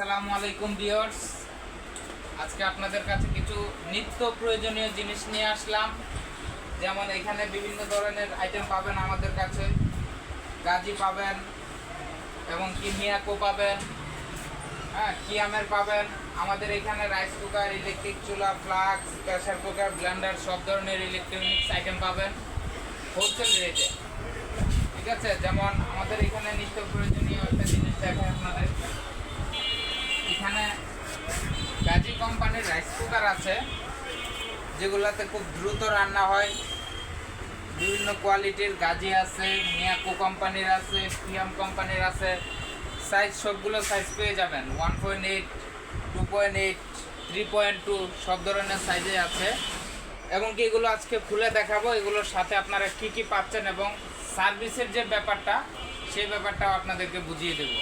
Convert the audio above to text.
আসসালামু আলাইকুম, ভিউয়ার্স। আজকে আপনাদের কাছে কিছু নিত্য প্রয়োজনীয় জিনিস নিয়ে আসলাম। যেমন এখানে বিভিন্ন ধরনের আইটেম পাবেন আমাদের কাছে। গাজি পাবেন এবং কি মিয়াকো পাবেন হ্যাঁ কিয়ামের পাবেন। আমাদের এখানে রাইস কুকার ইলেকট্রিক চুলা ফ্লাক্স প্রেসার কুকার ব্লেন্ডার সব ধরনের ইলেকট্রনিক্স আইটেম পাবেন হোলসেল রেটে ঠিক আছে? যেমন আমাদের এখানে নিত্য প্রয়োজনীয় একটা জিনিস দেখায় আপনাদের। এখানে গাজী কোম্পানির রাইস কুকার আছে, যেগুলোতে খুব দ্রুত রান্না হয়। বিভিন্ন কোয়ালিটির গাজি আছে, মিয়াকো কোম্পানির আছে, পিএম কোম্পানির আছে। সাইজ সবগুলো সাইজ পেয়ে যাবেন। One point eight two point eight three point two সব ধরনের সাইজে আছে। এবং কি এগুলো আজকে খুলে দেখাবো, এগুলোর সাথে আপনারা কি কি পাচ্ছেন এবং সার্ভিসের যে ব্যাপারটা, সেই ব্যাপারটাও আপনাদেরকে বুঝিয়ে দেবো।